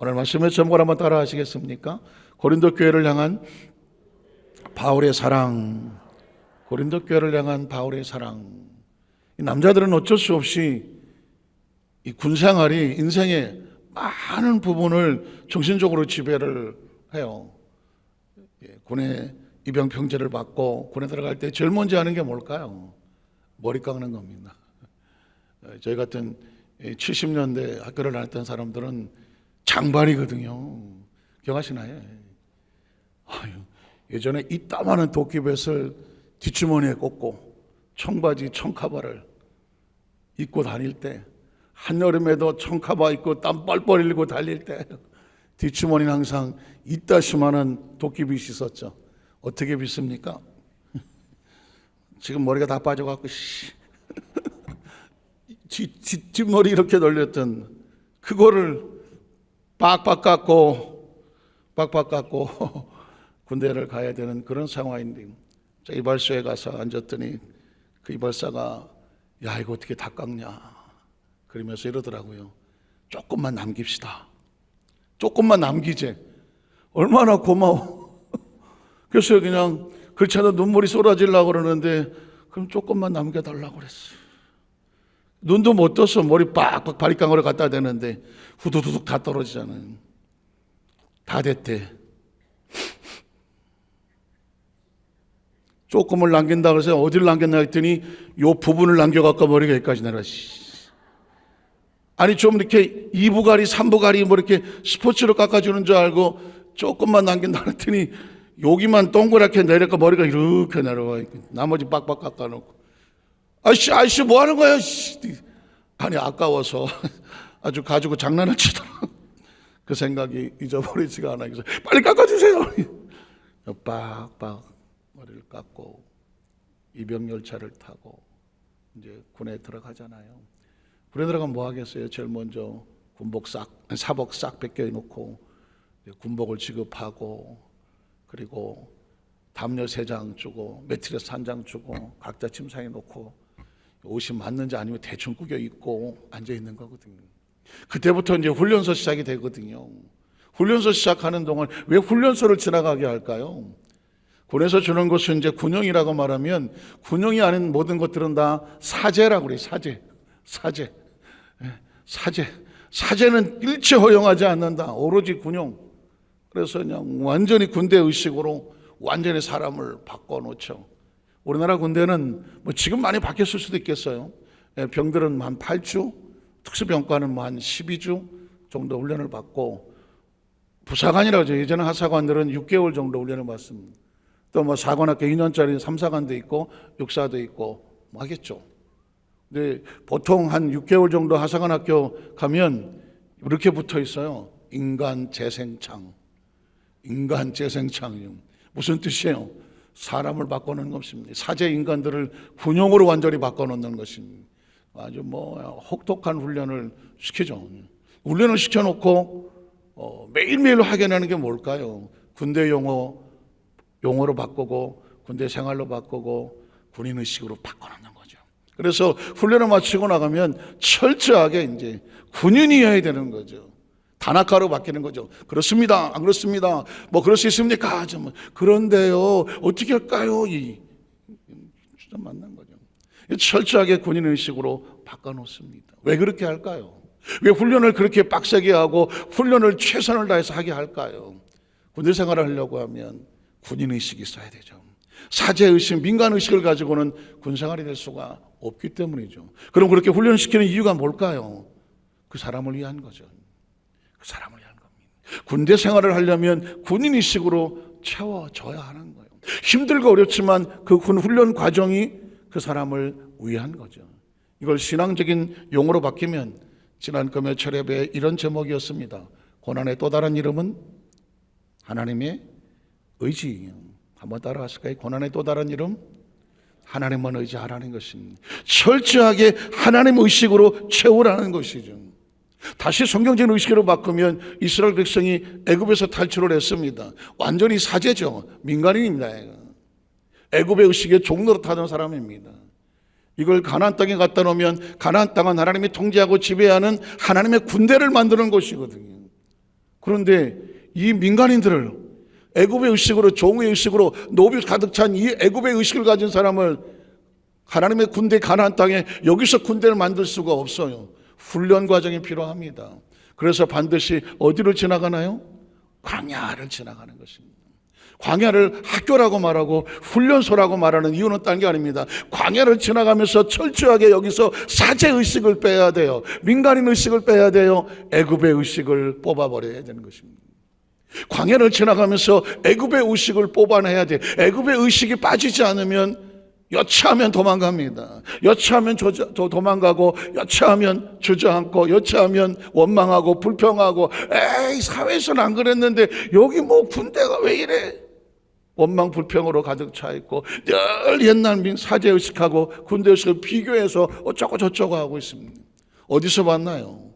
오늘 말씀의 제목을 한번 따라 하시겠습니까? 고린도 교회를 향한 바울의 사랑. 고린도 교회를 향한 바울의 사랑. 이 남자들은 어쩔 수 없이 이 군생활이 인생의 많은 부분을 정신적으로 지배를 해요. 예, 군에 입영 평제를 받고 군에 들어갈 때 제일 먼저 하는 게 뭘까요? 머리 깎는 겁니다. 어, 저희 같은 70년대 학교를 다녔던 사람들은 장발이거든요. 기억하시나요? 아유, 예전에 이따마한 도끼뱃을 뒷주머니에 꽂고 청바지 청카바를 입고 다닐 때 한여름에도 청카바 입고 땀 뻘뻘 흘리고 달릴 때 뒷주머니는 항상 이따시만한 도끼빗이 있었죠. 어떻게 빗습니까? 지금 머리가 다 빠져갖고 뒷머리 이렇게 돌렸던 그거를 빡빡 깎고 빡빡 깎고 군대를 가야 되는 그런 상황인데 저 이발소에 가서 앉았더니 그 이발사가 야 이거 어떻게 다 깎냐? 그러면서 이러더라고요 조금만 남깁시다. 조금만 남기지. 얼마나 고마워. 그래서 그냥 그렇지 않아도 눈물이 쏟아지려고 그러는데 그럼 조금만 남겨달라고 그랬어요 눈도 못 떠서 머리 빡빡 바리깡으로 갖다 대는데 후두두둑 다 떨어지잖아요. 다 됐대. 조금을 남긴다 그래서 어디를 남겼나 했더니 요 부분을 남겨갖고 머리가 여기까지 내려. 아니 좀 이렇게 2부가리, 3부가리 뭐 이렇게 스포츠로 깎아주는 줄 알고 조금만 남긴다 그랬더니 여기만 동그랗게 내려가 머리가 이렇게 내려와. 나머지 빡빡 깎아놓고. 아씨, 아씨, 뭐 하는 거야? 씨. 아니, 아까워서 아주 가지고 장난을 치더라. 그 생각이 잊어버리지가 않아. 그래서 빨리 깎아주세요. 빡빡 머리를 깎고 입영열차를 타고 이제 군에 들어가잖아요. 군에 들어가면 뭐 하겠어요? 제일 먼저 군복 싹, 사복 싹 벗겨놓고 군복을 지급하고 그리고 담요 세 장 주고 매트리스 한 장 주고 각자 침상에 놓고 옷이 맞는지 아니면 대충 꾸겨 입고 앉아 있는 거거든요. 그때부터 이제 훈련소 시작이 되거든요. 훈련소 시작하는 동안 왜 훈련소를 지나가게 할까요? 군에서 주는 것은 이제 군용이라고 말하면 군용이 아닌 모든 것들은 다 사제라고 그래요. 사제. 사제. 예, 사제. 사제는 일체 허용하지 않는다. 오로지 군용. 그래서 그냥 완전히 군대 의식으로 완전히 사람을 바꿔놓죠. 우리나라 군대는 뭐 지금 많이 바뀌었을 수도 있겠어요. 예, 병들은 한 8주, 특수병과는 뭐 한 12주 정도 훈련을 받고 부사관이라고 하죠. 예전에 하사관들은 6개월 정도 훈련을 받습니다. 또 뭐 사관학교 2년짜리 3사관도 있고 육사도 있고 뭐 하겠죠. 근데 보통 한 6개월 정도 하사관 학교 가면 이렇게 붙어 있어요. 인간 재생창. 인간 재생창. 무슨 뜻이에요? 사람을 바꿔놓는 것입니다. 사제 인간들을 군용으로 완전히 바꿔놓는 것입니다. 아주 뭐 혹독한 훈련을 시키죠. 훈련을 시켜놓고 어, 매일매일 확인하는 게 뭘까요? 군대 용어 용어로 바꾸고 군대 생활로 바꾸고 군인 의식으로 바꿔놓는 거죠. 그래서 훈련을 마치고 나가면 철저하게 이제 군인이어야 되는 거죠. 단학가로 바뀌는 거죠. 그렇습니다. 안 그렇습니다. 뭐 그럴 수 있습니까? 좀 그런데요. 어떻게 할까요? 이 진짜 만난 거죠. 철저하게 군인 의식으로 바꿔 놓습니다. 왜 그렇게 할까요? 왜 훈련을 그렇게 빡세게 하고 훈련을 최선을 다해서 하게 할까요? 군대 생활을 하려고 하면 군인 의식이 있어야 되죠. 사제 의식, 민간 의식을 가지고는 군 생활이 될 수가 없기 때문이죠. 그럼 그렇게 훈련시키는 이유가 뭘까요? 그 사람을 위한 거죠. 그 사람을 위한 겁니다. 군대 생활을 하려면 군인 의식으로 채워져야 하는 거예요. 힘들고 어렵지만 그 군 훈련 과정이 그 사람을 위한 거죠. 이걸 신앙적인 용어로 바뀌면 지난 금요 철회에 이런 제목이었습니다. 고난의 또 다른 이름은 하나님의 의지. 한번 따라하실까요? 고난의 또 다른 이름? 하나님만 의지하라는 것입니다. 철저하게 하나님 의식으로 채우라는 것이죠. 다시 성경적인 의식으로 바꾸면 이스라엘 백성이 애굽에서 탈출을 했습니다. 완전히 사제죠. 민간인입니다. 애굽의 의식에 종로로 타던 사람입니다. 이걸 가나안 땅에 갖다 놓으면 가나안 땅은 하나님이 통제하고 지배하는 하나님의 군대를 만드는 곳이거든요. 그런데 이 민간인들을 애굽의 의식으로 종의 의식으로 노비 가득 찬 이 애굽의 의식을 가진 사람을 하나님의 군대 가나안 땅에 여기서 군대를 만들 수가 없어요. 훈련 과정이 필요합니다. 그래서 반드시 어디를 지나가나요? 광야를 지나가는 것입니다. 광야를 학교라고 말하고 훈련소라고 말하는 이유는 딴 게 아닙니다. 광야를 지나가면서 철저하게 여기서 사제 의식을 빼야 돼요. 민간인 의식을 빼야 돼요. 애굽의 의식을 뽑아버려야 되는 것입니다. 광야를 지나가면서 애굽의 의식을 뽑아내야 돼. 애굽의 의식이 빠지지 않으면 여차하면 도망갑니다. 여차하면 조자, 도, 도망가고 여차하면 주저앉고 여차하면 원망하고 불평하고 에이 사회에서는 안 그랬는데 여기 뭐 군대가 왜 이래? 원망 불평으로 가득 차 있고 늘 옛날 민 사제 의식하고 군대 의식을 비교해서 어쩌고 저쩌고 하고 있습니다. 어디서 봤나요?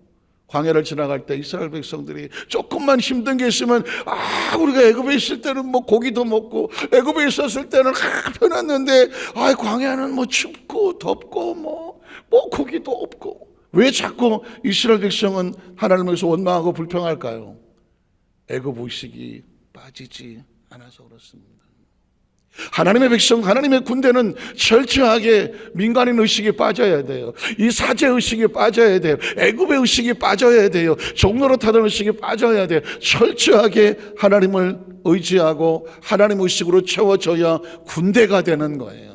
광야를 지나갈 때 이스라엘 백성들이 조금만 힘든 게 있으면 아 우리가 애굽에 있을 때는 뭐 고기도 먹고 애굽에 있었을 때는 아 편했는데 아 광야는 뭐 춥고 덥고 뭐뭐 고기도 없고 왜 자꾸 이스라엘 백성은 하나님에서 원망하고 불평할까요? 애굽 의식이 빠지지 않아서 그렇습니다. 하나님의 백성, 하나님의 군대는 철저하게 민간인 의식이 빠져야 돼요. 이 사제 의식이 빠져야 돼요. 애굽의 의식이 빠져야 돼요. 종로로 타던 의식이 빠져야 돼요. 철저하게 하나님을 의지하고 하나님 의식으로 채워져야 군대가 되는 거예요.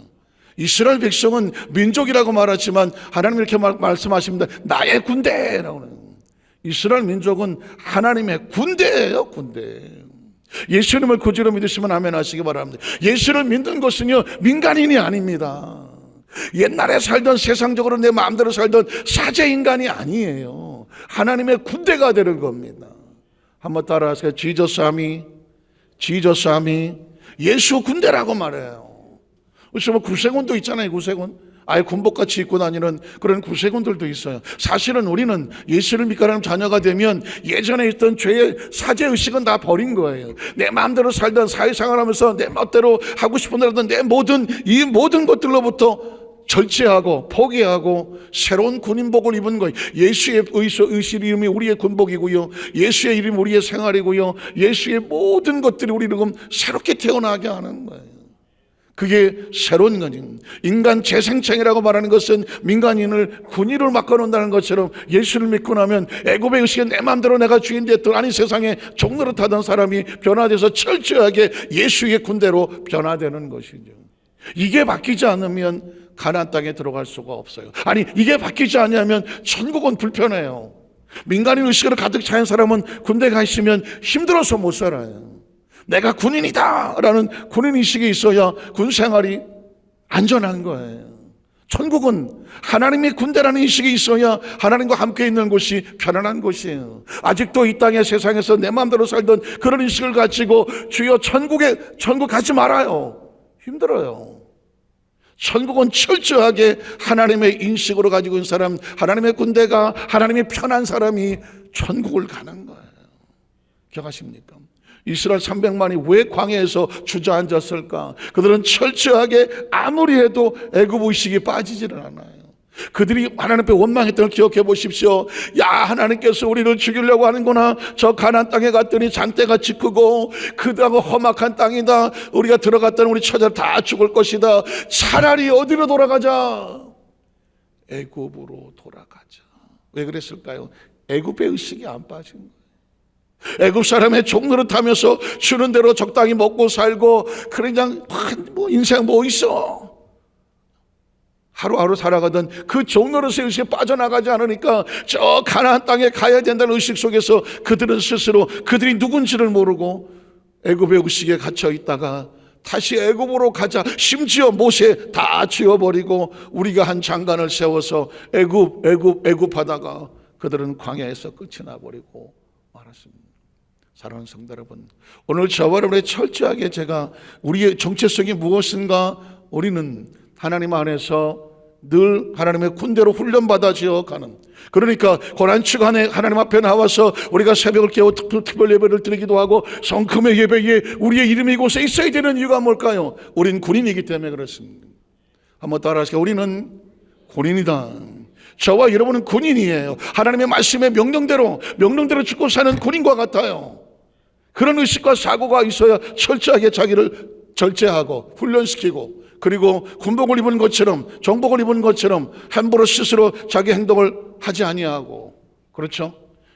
이스라엘 백성은 민족이라고 말하지만 하나님 이렇게 말, 말씀하십니다. 나의 군대라고 그래요. 이스라엘 민족은 하나님의 군대예요, 군대. 예수님을 구주로 믿으시면 아멘 하시기 바랍니다. 예수를 믿는 것은요, 민간인이 아닙니다. 옛날에 살던 세상적으로 내 마음대로 살던 사제 인간이 아니에요. 하나님의 군대가 되는 겁니다. 한번 따라하세요. 지저스 아미, 지저스 아미, 예수 군대라고 말해요. 그래서 뭐 구세군도 있잖아요, 구세군. 아예 군복같이 입고 다니는 그런 구세군들도 있어요. 사실은 우리는 예수를 믿고 하는 자녀가 되면 예전에 있던 죄의 사제 의식은 다 버린 거예요. 내 마음대로 살던 사회생활 하면서 내 멋대로 하고 싶은 대로 하던 내 모든, 이 모든 것들로부터 절제하고 포기하고 새로운 군인복을 입은 거예요. 예수의 의수, 의식 이름이 우리의 군복이고요. 예수의 이름이 우리의 생활이고요. 예수의 모든 것들이 우리를 새롭게 태어나게 하는 거예요. 그게 새로운 거지. 인간 재생창이라고 말하는 것은 민간인을 군인으로 바꿔놓는다는 것처럼 예수를 믿고 나면 애굽의 의식에 내 마음대로 내가 주인 됐던 아니 세상에 종로를 타던 사람이 변화돼서 철저하게 예수의 군대로 변화되는 것이죠. 이게 바뀌지 않으면 가나안 땅에 들어갈 수가 없어요. 아니 이게 바뀌지 않으면 천국은 불편해요. 민간인 의식으로 가득 차인 사람은 군대 가 있으면 힘들어서 못 살아요. 내가 군인이다 라는 군인 의식이 있어야 군 생활이 안전한 거예요. 천국은 하나님의 군대라는 의식이 있어야 하나님과 함께 있는 곳이 편안한 곳이에요. 아직도 이 땅의 세상에서 내 마음대로 살던 그런 의식을 가지고 주여 천국에 천국 가지 말아요. 힘들어요. 천국은 철저하게 하나님의 인식으로 가지고 있는 사람, 하나님의 군대가 하나님의 편한 사람이 천국을 가는 거예요. 기억하십니까? 이스라엘 300만이 왜 광야에서 주저앉았을까? 그들은 철저하게 아무리 해도 애굽 의식이 빠지지는 않아요. 그들이 하나님 앞에 원망했던 걸 기억해 보십시오. 야 하나님께서 우리를 죽이려고 하는구나. 저 가난 땅에 갔더니 장대같이 크고 그다고 험악한 땅이다. 우리가 들어갔더니 우리 처자 다 죽을 것이다. 차라리 어디로 돌아가자? 애굽으로 돌아가자. 왜 그랬을까요? 애굽의 의식이 안 빠진 거예요. 애굽 사람의 종로를 타면서 주는 대로 적당히 먹고 살고 그냥 뭐 인생 뭐 있어 하루하루 살아가던 그 종로로서 의식에 빠져나가지 않으니까 저 가나안 땅에 가야 된다는 의식 속에서 그들은 스스로 그들이 누군지를 모르고 애굽의 의식에 갇혀 있다가 다시 애굽으로 가자. 심지어 모세 다 지워버리고 우리가 한 장관을 세워서 애굽 애굽 애굽하다가 그들은 광야에서 끝이 나버리고 말았습니다. 사랑하는 성도 여러분, 오늘 저와 여러분의 철저하게 제가 우리의 정체성이 무엇인가 우리는 하나님 안에서 늘 하나님의 군대로 훈련받아지어 가는 그러니까 고난 주간에 하나님 앞에 나와서 우리가 새벽을 깨워 특별, 예배를 드리기도 하고 성금의 예배에 우리의 이름이 이곳에 있어야 되는 이유가 뭘까요? 우린 군인이기 때문에 그렇습니다. 한번 따라하시죠. 우리는 군인이다. 저와 여러분은 군인이에요. 하나님의 말씀의 명령대로 명령대로 죽고 사는 군인과 같아요. 그런 의식과 사고가 있어야 철저하게 자기를 절제하고 훈련시키고 그리고 군복을 입은 것처럼 정복을 입은 것처럼 함부로 스스로 자기 행동을 하지 아니하고 그렇죠?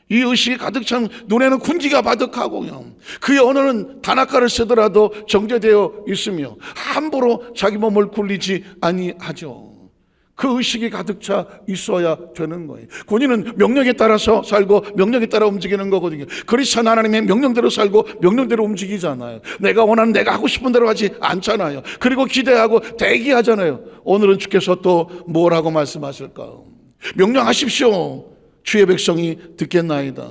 이 의식이 가득 찬 눈에는 군기가 바득하고요. 그의 언어는 단아가를 쓰더라도 정제되어 있으며 함부로 자기 몸을 굴리지 아니하죠. 그 의식이 가득 차 있어야 되는 거예요. 군인은 명령에 따라서 살고 명령에 따라 움직이는 거거든요. 그리스도 하나님의 명령대로 살고 명령대로 움직이잖아요. 내가 원하는 내가 하고 싶은 대로 하지 않잖아요. 그리고 기대하고 대기하잖아요. 오늘은 주께서 또 뭐라고 말씀하실까? 명령하십시오. 주의 백성이 듣겠나이다.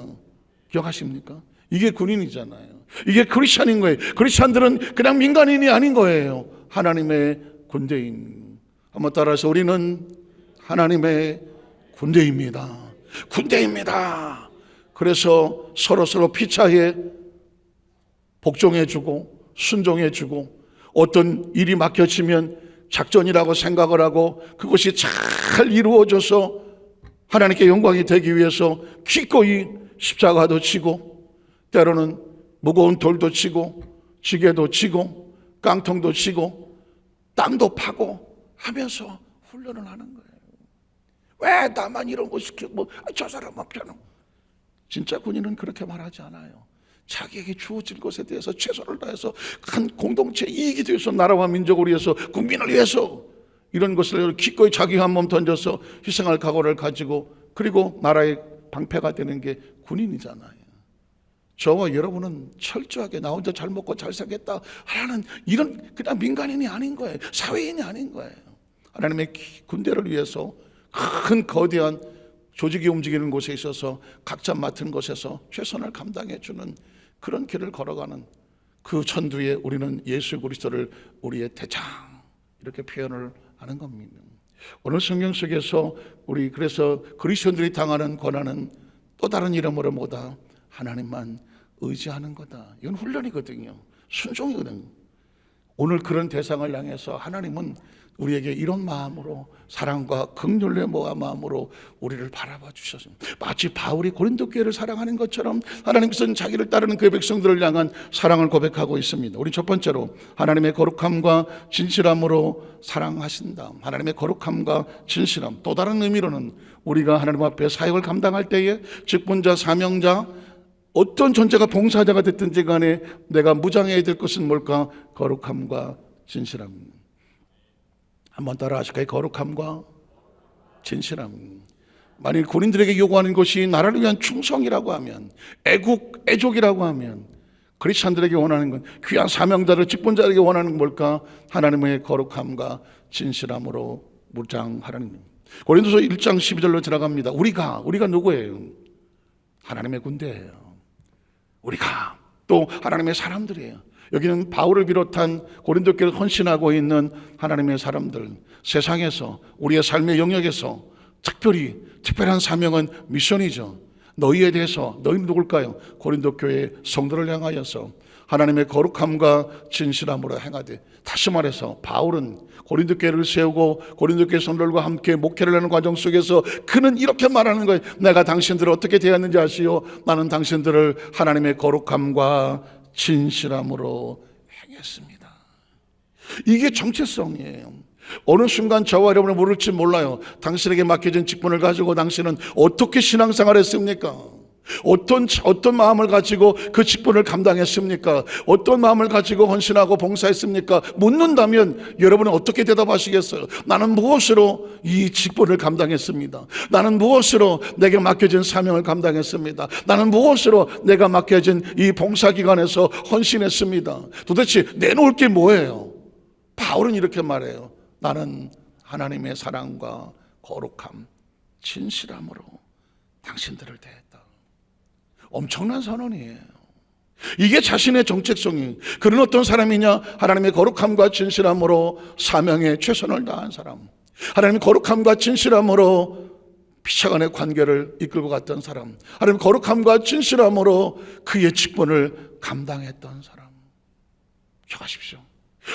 기억하십니까? 이게 군인이잖아요. 이게 크리스찬인 거예요. 크리스찬들은 그냥 민간인이 아닌 거예요. 하나님의 군대인. 한번 따라서 우리는 하나님의 군대입니다. 군대입니다. 그래서 서로 서로 피차에 복종해주고 순종해주고 어떤 일이 막혀지면 작전이라고 생각을 하고 그것이 잘 이루어져서 하나님께 영광이 되기 위해서 기꺼이 십자가도 치고 때로는 무거운 돌도 치고 지게도 치고 깡통도 치고 땅도 파고 하면서 훈련을 하는 거예요. 왜 나만 이런 거 시키고 뭐, 아, 저 사람은 피하는 진짜 군인은 그렇게 말하지 않아요. 자기에게 주어진 것에 대해서 최선을 다해서 한 공동체 이익이 되어서 나라와 민족을 위해서 국민을 위해서 이런 것을 기꺼이 자기 한 몸 던져서 희생할 각오를 가지고 그리고 나라의 방패가 되는 게 군인이잖아요. 저와 여러분은 철저하게 나 혼자 잘 먹고 잘 살겠다 하는 이런 그냥 민간인이 아닌 거예요. 사회인이 아닌 거예요. 하나님의 군대를 위해서 큰 거대한 조직이 움직이는 곳에 있어서 각자 맡은 곳에서 최선을 감당해 주는 그런 길을 걸어가는 그 천두에 우리는 예수 그리스도를 우리의 대장 이렇게 표현을 하는 겁니다. 오늘 성경 속에서 우리 그래서 그리스도인들이 당하는 고난은 또 다른 이름으로 뭐다 하나님만 의지하는 거다. 이건 훈련이거든요. 순종이거든요. 오늘 그런 대상을 향해서 하나님은 우리에게 이런 마음으로 사랑과 극률의 모아 마음으로 우리를 바라봐 주셨습니다. 마치 바울이 고린도 교회를 사랑하는 것처럼 하나님께서는 자기를 따르는 그 백성들을 향한 사랑을 고백하고 있습니다. 우리 첫 번째로 하나님의 거룩함과 진실함으로 사랑하신다. 하나님의 거룩함과 진실함. 또 다른 의미로는 우리가 하나님 앞에 사역을 감당할 때에 직분자, 사명자, 어떤 존재가 봉사자가 됐든지 간에 내가 무장해야 될 것은 뭘까? 거룩함과 진실함. 한번 따라 하실까요? 거룩함과 진실함. 만일 군인들에게 요구하는 것이 나라를 위한 충성이라고 하면, 애국, 애족이라고 하면, 크리스찬들에게 원하는 건 귀한 사명자를 직분자에게 원하는 뭘까? 하나님의 거룩함과 진실함으로 무장하라는 겁니다. 고린도서 1장 12절로 들어갑니다. 우리가 우리가 누구예요? 하나님의 군대예요. 우리가 또 하나님의 사람들이에요. 여기는 바울을 비롯한 고린도 교회를 헌신하고 있는 하나님의 사람들 세상에서 우리의 삶의 영역에서 특별히 특별한 사명은 미션이죠. 너희에 대해서 너희는 누굴까요? 고린도 교회 성도를 향하여서 하나님의 거룩함과 진실함으로 행하되 다시 말해서 바울은 고린도 교회를 세우고 고린도 교회 성도들과 함께 목회를 하는 과정 속에서 그는 이렇게 말하는 거예요. 내가 당신들을 어떻게 대했는지 아시오? 나는 당신들을 하나님의 거룩함과 진실함으로 행했습니다. 이게 정체성이에요. 어느 순간 저와 여러분을 모를지 몰라요. 당신에게 맡겨진 직분을 가지고 당신은 어떻게 신앙생활 했습니까? 어떤, 어떤 마음을 가지고 그 직분을 감당했습니까? 어떤 마음을 가지고 헌신하고 봉사했습니까? 묻는다면 여러분은 어떻게 대답하시겠어요? 나는 무엇으로 이 직분을 감당했습니다. 나는 무엇으로 내게 맡겨진 사명을 감당했습니다. 나는 무엇으로 내가 맡겨진 이 봉사 기관에서 헌신했습니다. 도대체 내놓을 게 뭐예요? 바울은 이렇게 말해요. 나는 하나님의 사랑과 거룩함, 진실함으로 당신들을 대했다. 엄청난 선언이에요. 이게 자신의 정체성이 그런 어떤 사람이냐? 하나님의 거룩함과 진실함으로 사명에 최선을 다한 사람. 하나님의 거룩함과 진실함으로 피차간의 관계를 이끌고 갔던 사람. 하나님의 거룩함과 진실함으로 그의 직분을 감당했던 사람. 기억하십시오.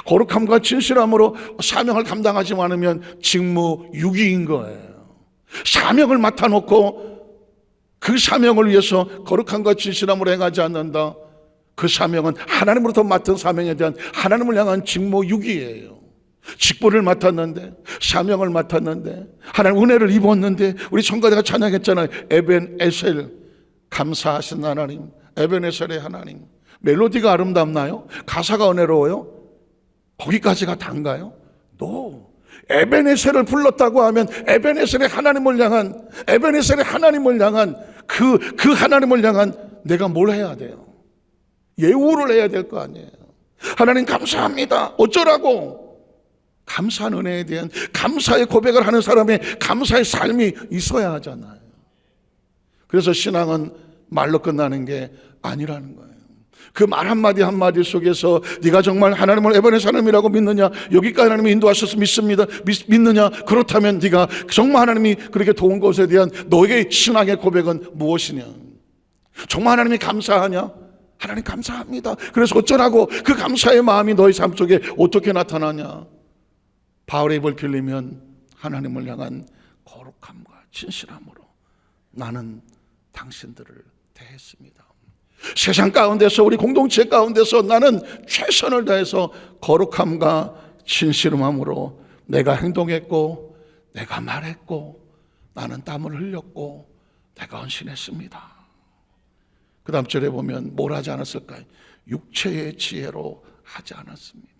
거룩함과 진실함으로 사명을 감당하지 않으면 직무 유기인 거예요. 사명을 맡아놓고 그 사명을 위해서 거룩함과 진실함으로 행하지 않는다. 그 사명은 하나님으로부터 맡은 사명에 대한 하나님을 향한 직무유기예요. 직분을 맡았는데 사명을 맡았는데 하나님 은혜를 입었는데 우리 성가대가 찬양했잖아요. 에벤 에셀 감사하신 하나님, 에벤 에셀의 하나님. 멜로디가 아름답나요? 가사가 은혜로워요? 거기까지가 단가요? 노. 에베네셀을 불렀다고 하면 에베네셀의 하나님을 향한 에베네셀의 하나님을 향한 그 그 하나님을 향한 내가 뭘 해야 돼요? 예우를 해야 될 거 아니에요. 하나님 감사합니다. 어쩌라고? 감사한 은혜에 대한 감사의 고백을 하는 사람의 감사의 삶이 있어야 하잖아요. 그래서 신앙은 말로 끝나는 게 아니라는 거예요. 그 말 한마디 한마디 속에서 네가 정말 하나님을 에번의 사람이라고 믿느냐? 여기까지 하나님이 인도하셔서 믿습니다. 믿, 믿느냐? 그렇다면 네가 정말 하나님이 그렇게 도운 것에 대한 너에게 신앙의 고백은 무엇이냐? 정말 하나님이 감사하냐? 하나님 감사합니다. 그래서 어쩌라고 그 감사의 마음이 너의 삶 속에 어떻게 나타나냐? 바울의 입을 빌리면 하나님을 향한 거룩함과 진실함으로 나는 당신들을 대했습니다. 세상 가운데서 우리 공동체 가운데서 나는 최선을 다해서 거룩함과 진실함으로 내가 행동했고 내가 말했고 나는 땀을 흘렸고 내가 헌신했습니다. 그 다음 절에 보면 뭘 하지 않았을까요? 육체의 지혜로 하지 않았습니다.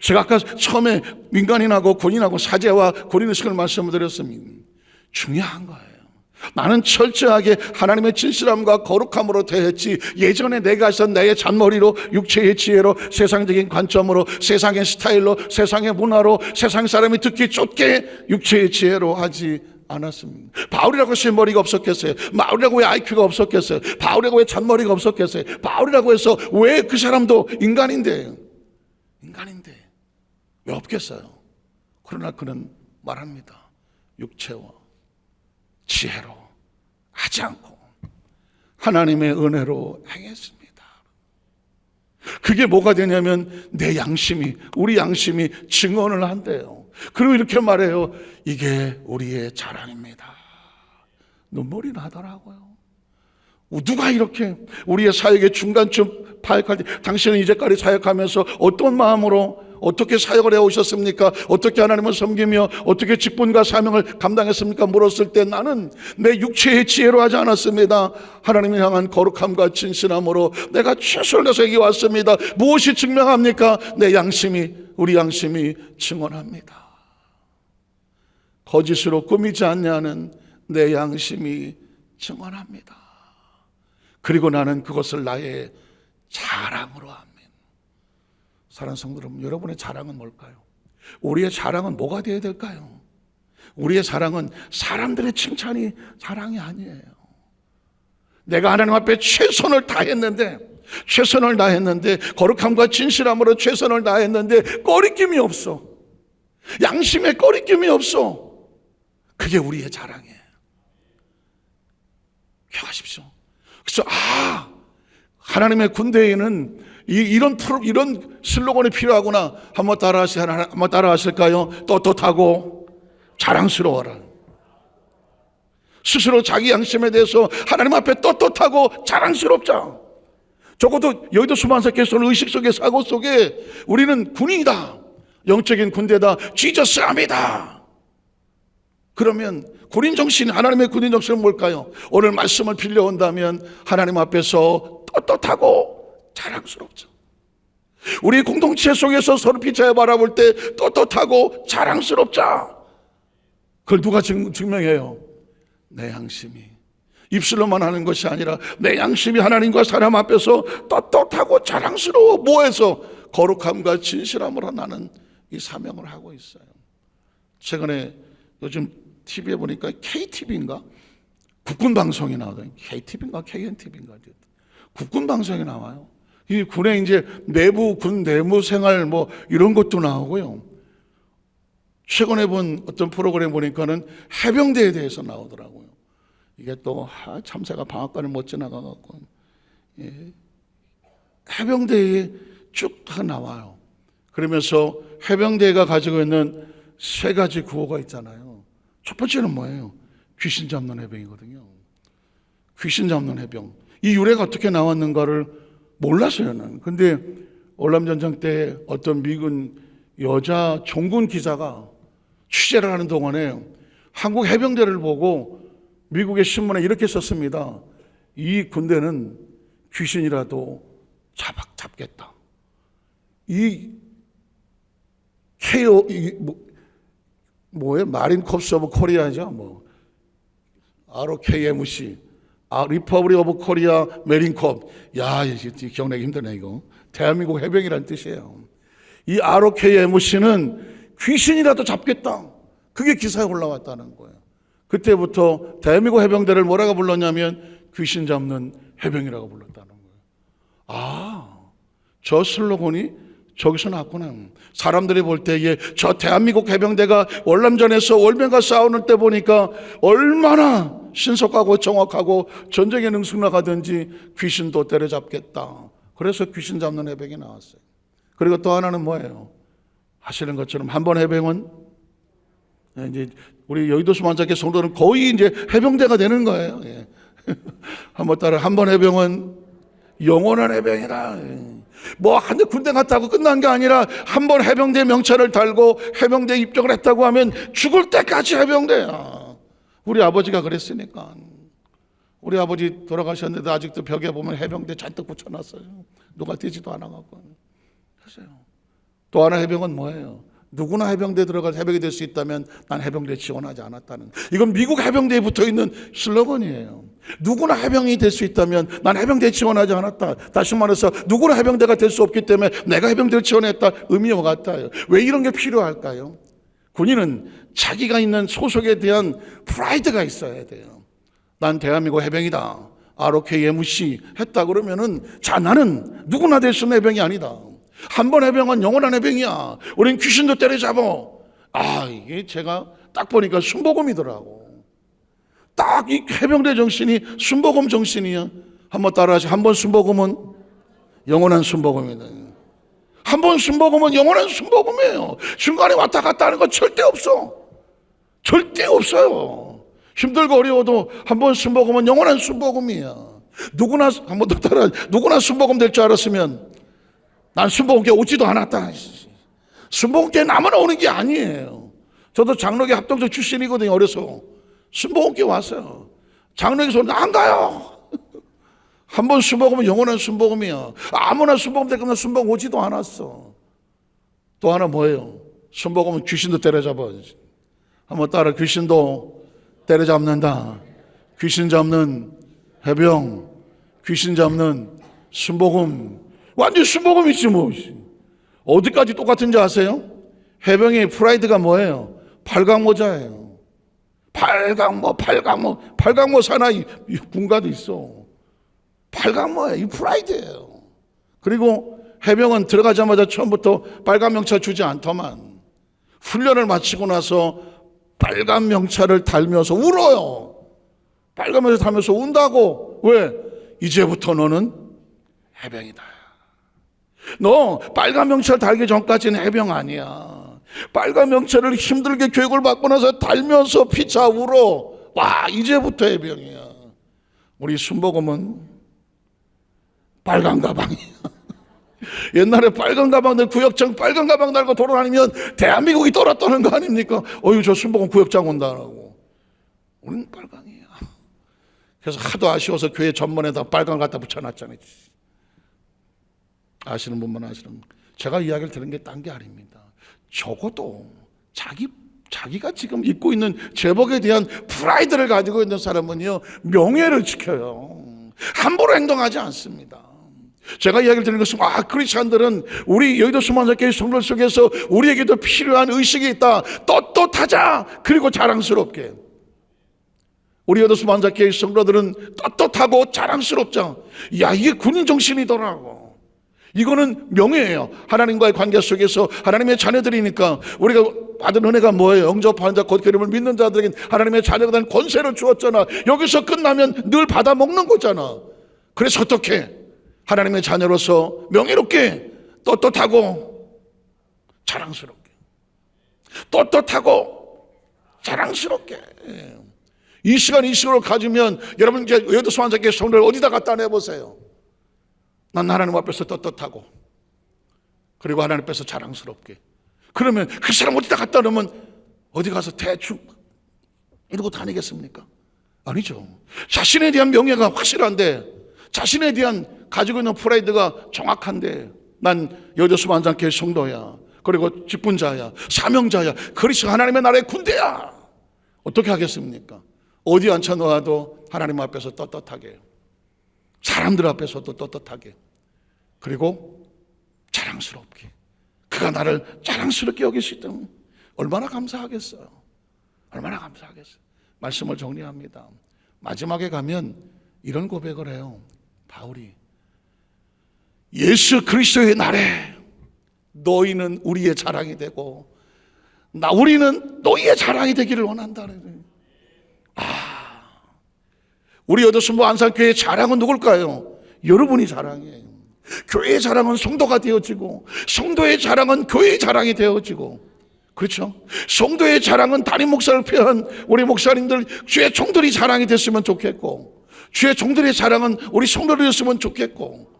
제가 아까 처음에 민간인하고 군인하고 사제와 군인의식을 말씀을 드렸습니다. 중요한 거예요. 나는 철저하게 하나님의 진실함과 거룩함으로 대했지 예전에 내가 했던 나의 잔머리로 육체의 지혜로 세상적인 관점으로 세상의 스타일로 세상의 문화로 세상 사람이 듣기 쫓게 육체의 지혜로 하지 않았습니다. 바울이라고 해서 머리가 없었겠어요? 바울이라고 왜 IQ가 없었겠어요? 바울이라고 왜 잔머리가 없었겠어요? 바울이라고 해서 왜 그 사람도 인간인데 인간인데 왜 없겠어요? 그러나 그는 말합니다. 육체와 지혜로 하지 않고 하나님의 은혜로 행했습니다. 그게 뭐가 되냐면 내 양심이 우리 양심이 증언을 한대요. 그리고 이렇게 말해요. 이게 우리의 자랑입니다. 눈물이 나더라고요. 누가 이렇게 우리의 사역의 중간쯤 파악할 때 당신은 이제까지 사역하면서 어떤 마음으로 어떻게 사역을 해 오셨습니까? 어떻게 하나님을 섬기며 어떻게 직분과 사명을 감당했습니까? 물었을 때 나는 내 육체의 지혜로 하지 않았습니다. 하나님을 향한 거룩함과 진실함으로 내가 최선을 다해서 여기 왔습니다. 무엇이 증명합니까? 내 양심이 우리 양심이 증언합니다. 거짓으로 꾸미지 않냐는 내 양심이 증언합니다. 그리고 나는 그것을 나의 자랑으로 합니다. 사랑하는 성도 여러분, 여러분의 자랑은 뭘까요? 우리의 자랑은 뭐가 되어야 될까요? 우리의 자랑은 사람들의 칭찬이 자랑이 아니에요. 내가 하나님 앞에 최선을 다했는데, 최선을 다했는데, 거룩함과 진실함으로 최선을 다했는데, 꺼리낌이 없어. 양심에 꺼리낌이 없어. 그게 우리의 자랑이에요. 기억하십시오. 그래서, 아, 하나님의 군대에는 이, 런 프로, 이런 슬로건이 필요하구나. 한번 따라하시, 한번 따라하실까요? 떳떳하고 자랑스러워라. 스스로 자기 양심에 대해서 하나님 앞에 떳떳하고 자랑스럽자. 적어도 여의도 수만사께서는 의식 속에 사고 속에 우리는 군인이다. 영적인 군대다. 지저스 아미다. 그러면 군인 정신, 하나님의 군인 정신은 뭘까요? 오늘 말씀을 빌려온다면 하나님 앞에서 떳떳하고 자랑스럽죠. 우리 공동체 속에서 서로 피차에 바라볼 때 떳떳하고 자랑스럽자. 그걸 누가 증, 증명해요? 내 양심이. 입술로만 하는 것이 아니라 내 양심이 하나님과 사람 앞에서 떳떳하고 자랑스러워 뭐해서 거룩함과 진실함으로 나는 이 사명을 하고 있어요. 최근에 요즘 TV에 보니까 KTV인가? 국군 방송이 나오더니 KTV인가 KNTV인가 국군 방송이 나와요. 이 군의 이제 내부 군 내무 생활 뭐 이런 것도 나오고요. 최근에 본 어떤 프로그램 보니까는 해병대에 대해서 나오더라고요. 이게 또 아, 참새가 방앗간을 못 지나가 갖고 예. 해병대에 쭉 다 나와요. 그러면서 해병대가 가지고 있는 세 가지 구호가 있잖아요. 첫 번째는 뭐예요? 귀신 잡는 해병이거든요. 귀신 잡는 해병. 이 유래가 어떻게 나왔는가를 몰랐어요, 근데 월남전쟁 때 어떤 미군 여자 종군 기자가 취재를 하는 동안에 한국 해병대를 보고 미국의 신문에 이렇게 썼습니다. 이 군대는 귀신이라도 잡, 잡겠다. 이 KO, 이 뭐, 뭐예요? 마린 컵스 오브 코리아죠. 뭐 ROKMC, 아, 리퍼블릭 오브 코리아 메린컵. 야, 기억내기 힘드네 이거. 대한민국 해병이라는 뜻이에요. 이 ROKMC는 귀신이라도 잡겠다. 그게 기사에 올라왔다는 거예요. 그때부터 대한민국 해병대를 뭐라고 불렀냐면 귀신 잡는 해병이라고 불렀다는 거예요. 아, 저 슬로건이 저기서 났구나. 사람들이 볼 때에 저 대한민국 해병대가 월남전에서 월명과 싸우는 때 보니까 얼마나 신속하고 정확하고 전쟁에 능숙나가든지 귀신도 때려잡겠다. 그래서 귀신 잡는 해병이 나왔어요. 그리고 또 하나는 뭐예요? 하시는 것처럼 한 번 해병은 예, 이제 우리 여의도 수만자께 성도는 거의 이제 해병대가 되는 거예요. 예. 한번 따라 한 번 해병은 영원한 해병이다. 예. 뭐한 대 군대 갔다고 끝난 게 아니라 한 번 해병대 명찰을 달고 해병대 입적을 했다고 하면 죽을 때까지 해병대야. 우리 아버지가 그랬으니까. 우리 아버지 돌아가셨는데 아직도 벽에 보면 해병대 잔뜩 붙여놨어요. 누가 뛰지도 않아갖고. 하세요. 또 하나 해병은 뭐예요? 누구나 해병대 들어갈 해병이 될 수 있다면 난 해병대 지원하지 않았다는. 이건 미국 해병대에 붙어 있는 슬로건이에요. 누구나 해병이 될 수 있다면 난 해병대 지원하지 않았다. 다시 말해서 누구나 해병대가 될 수 없기 때문에 내가 해병대를 지원했다. 의미와 같아요. 왜 이런 게 필요할까요? 군인은 자기가 있는 소속에 대한 프라이드가 있어야 돼요. 난 대한민국 해병이다. ROKMC 했다 그러면은 자 나는 누구나 될 수 있는 해병이 아니다. 한 번 해병은 영원한 해병이야. 우린 귀신도 때려잡어. 아 이게 제가 딱 보니까 순복음이더라고. 딱 이 해병대 정신이 순복음 정신이야. 한번 따라하시. 한번 순복음은 영원한 순복음이다. 한번 순복음은 영원한 순복음이에요. 중간에 왔다 갔다 하는 건 절대 없어. 절대 없어요. 힘들고 어려워도 한 번 순복음은 영원한 순복음이야. 누구나 한 번 더 따라 누구나 순복음 될 줄 알았으면 난 순복음께 오지도 않았다. 순복음께 나만 오는 게 아니에요. 저도 장로교 합동적 출신이거든요. 어려서 순복음께 왔어요. 장로교에서 안 가요. 한 번 순복음은 영원한 순복음이야. 아무나 순복음 될 거면 순복음 오지도 않았어. 또 하나 뭐예요? 순복음은 귀신도 때려잡아. 한번 따라 귀신도 때려잡는다. 귀신 잡는 해병, 귀신 잡는 순복음. 완전 순복음이지 뭐. 어디까지 똑같은지 아세요? 해병의 프라이드가 뭐예요? 팔강모자예요. 팔강모, 팔강모, 팔강모 사나이 군가도 있어. 팔강모야. 이 프라이드예요. 그리고 해병은 들어가자마자 처음부터 빨간 명찰 주지 않더만 훈련을 마치고 나서 빨간 명찰을 달면서 울어요. 빨간 명찰 달면서 운다고. 왜? 이제부터 너는 해병이다. 너 빨간 명찰 달기 전까지는 해병 아니야. 빨간 명찰을 힘들게 교육을 받고 나서 달면서 피차 울어. 와, 이제부터 해병이야. 우리 순복음은 빨간 가방이야. 옛날에 빨간 가방들 구역장 빨간 가방 달고 돌아다니면 대한민국이 떨었다는 거 아닙니까? 어유 저 순복음 구역장 온다라고. 우리는 빨강이야. 그래서 하도 아쉬워서 교회 전문에다 빨강 갖다 붙여놨잖아요. 아시는 분만 아시는 분. 제가 이야기를 들은 게 딴 게 아닙니다. 적어도 자기 자기가 지금 입고 있는 제복에 대한 프라이드를 가지고 있는 사람은요 명예를 지켜요. 함부로 행동하지 않습니다. 제가 이야기를 드리는 것은 아 크리스천들은 우리 여의도 수만사교회 성도 속에서 우리에게도 필요한 의식이 있다. 떳떳하자 그리고 자랑스럽게. 우리 여의도 수만사교회 성도들은 떳떳하고 자랑스럽자. 야 이게 군인 정신이더라고. 이거는 명예예요. 하나님과의 관계 속에서 하나님의 자녀들이니까 우리가 받은 은혜가 뭐예요? 영접하는 자, 곧 그림을 믿는 자들에게 하나님의 자녀가 된 권세를 주었잖아. 여기서 끝나면 늘 받아 먹는 거잖아. 그래서 어떻게? 하나님의 자녀로서 명예롭게 떳떳하고 자랑스럽게 떳떳하고 자랑스럽게. 이 시간 이 시간을 가지면 여러분 이제 여도 소환자께 손을 어디다 갖다 내보세요. 난 하나님 앞에서 떳떳하고 그리고 하나님 앞에서 자랑스럽게. 그러면 그 사람 어디다 갖다 놓으면 어디 가서 대충 이러고 다니겠습니까? 아니죠. 자신에 대한 명예가 확실한데 자신에 대한 가지고 있는 프라이드가 정확한데 난 여도수 만장교회 성도야. 그리고 직분자야. 사명자야. 그리스 하나님의 나라의 군대야. 어떻게 하겠습니까? 어디 앉혀 놓아도 하나님 앞에서 떳떳하게. 사람들 앞에서도 떳떳하게. 그리고 자랑스럽게. 그가 나를 자랑스럽게 여길 수 있다면 얼마나 감사하겠어요. 얼마나 감사하겠어요. 말씀을 정리합니다. 마지막에 가면 이런 고백을 해요. 바울이 예수 그리스도의 날에 너희는 우리의 자랑이 되고 나 우리는 너희의 자랑이 되기를 원한다는 아 우리 여도순부 안산교회의 자랑은 누굴까요? 여러분이 자랑이에요. 교회의 자랑은 성도가 되어지고 성도의 자랑은 교회의 자랑이 되어지고 그렇죠? 성도의 자랑은 담임 목사를 표한 우리 목사님들 주의 종들이 자랑이 됐으면 좋겠고 주의 종들의 자랑은 우리 성도들이었으면 좋겠고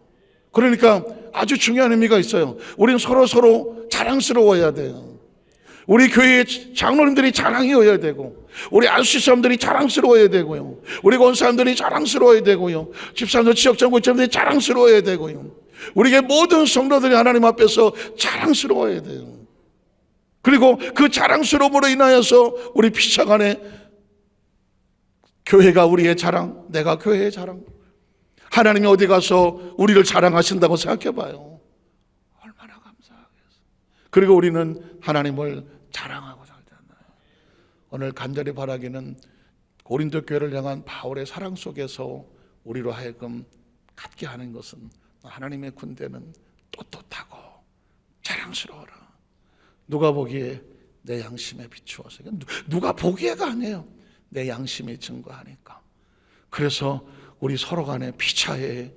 그러니까 아주 중요한 의미가 있어요. 우리는 서로 서로 자랑스러워야 돼요. 우리 교회의 장로님들이 자랑이어야 되고, 우리 안수 사람들이 자랑스러워야 되고요. 우리 권사람들이 자랑스러워야 되고요. 집사람들, 지역정부장들이 자랑스러워야 되고요. 우리의 모든 성도들이 하나님 앞에서 자랑스러워야 돼요. 그리고 그 자랑스러움으로 인하여서 우리 피차 간에 교회가 우리의 자랑, 내가 교회의 자랑. 하나님이 어디 가서 우리를 자랑하신다고 생각해 봐요. 얼마나 감사하겠어요. 그리고 우리는 하나님을 자랑하고 살잖아요. 오늘 간절히 바라기는 고린도 교회를 향한 바울의 사랑 속에서 우리로 하여금 갖게 하는 것은 하나님의 군대는 떳떳하고 자랑스러워라. 누가 보기에 내 양심에 비추어서 누가 보기에가 아니에요. 내 양심이 증거하니까. 그래서 우리 서로 간에 피차에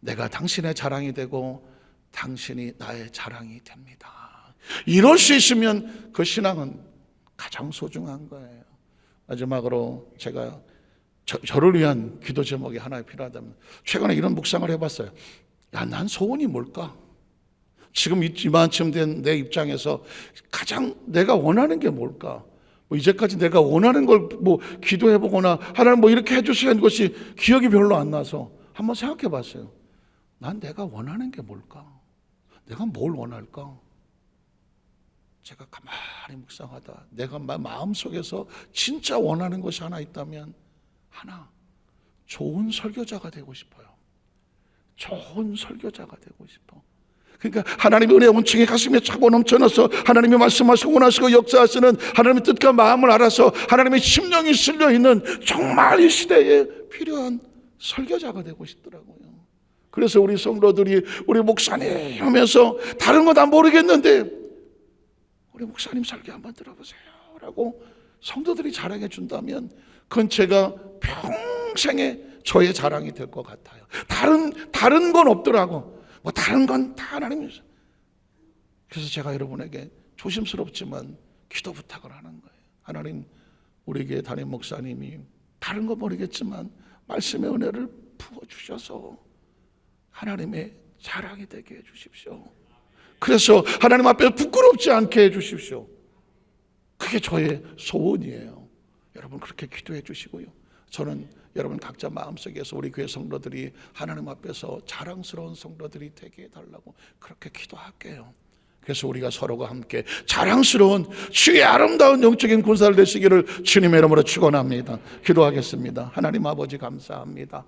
내가 당신의 자랑이 되고 당신이 나의 자랑이 됩니다. 이럴 수 있으면 그 신앙은 가장 소중한 거예요. 마지막으로 제가 저, 저를 위한 기도 제목이 하나 필요하다면 최근에 이런 묵상을 해봤어요. 야, 난 소원이 뭘까? 지금 이- 이만큼 된내 입장에서 가장 내가 원하는 게 뭘까? 뭐 이제까지 내가 원하는 걸 뭐 기도해 보거나 하나님 뭐 이렇게 해 주시는 것이 기억이 별로 안 나서 한번 생각해 봤어요. 난 내가 원하는 게 뭘까? 내가 뭘 원할까? 제가 가만히 묵상하다 내가 마- 마음속에서 진짜 원하는 것이 하나 있다면 하나 좋은 설교자가 되고 싶어요. 좋은 설교자가 되고 싶어. 그러니까 하나님의 은혜 온층에 가슴에 차고 넘쳐나서 하나님의 말씀하시고 원하시고 역사하시는 하나님의 뜻과 마음을 알아서 하나님의 심령이 실려 있는 정말 이 시대에 필요한 설교자가 되고 싶더라고요. 그래서 우리 성도들이 우리 목사님 하면서 다른 거 다 모르겠는데 우리 목사님 설교 한번 들어보세요. 라고 성도들이 자랑해 준다면 그건 제가 평생의 저의 자랑이 될 것 같아요. 다른, 다른 건 없더라고. 뭐 다른 건 다 하나님이죠. 그래서 제가 여러분에게 조심스럽지만 기도 부탁을 하는 거예요. 하나님, 우리에게 담임 목사님이 다른 거 모르겠지만 말씀의 은혜를 부어 주셔서 하나님의 자랑이 되게 해 주십시오. 그래서 하나님 앞에 부끄럽지 않게 해 주십시오. 그게 저의 소원이에요. 여러분 그렇게 기도해 주시고요. 저는 여러분 각자 마음속에서 우리 교회 성도들이 하나님 앞에서 자랑스러운 성도들이 되게 해달라고 그렇게 기도할게요. 그래서 우리가 서로가 함께 자랑스러운 주의 아름다운 영적인 군사를 되시기를 주님의 이름으로 축원합니다. 기도하겠습니다. 하나님 아버지 감사합니다.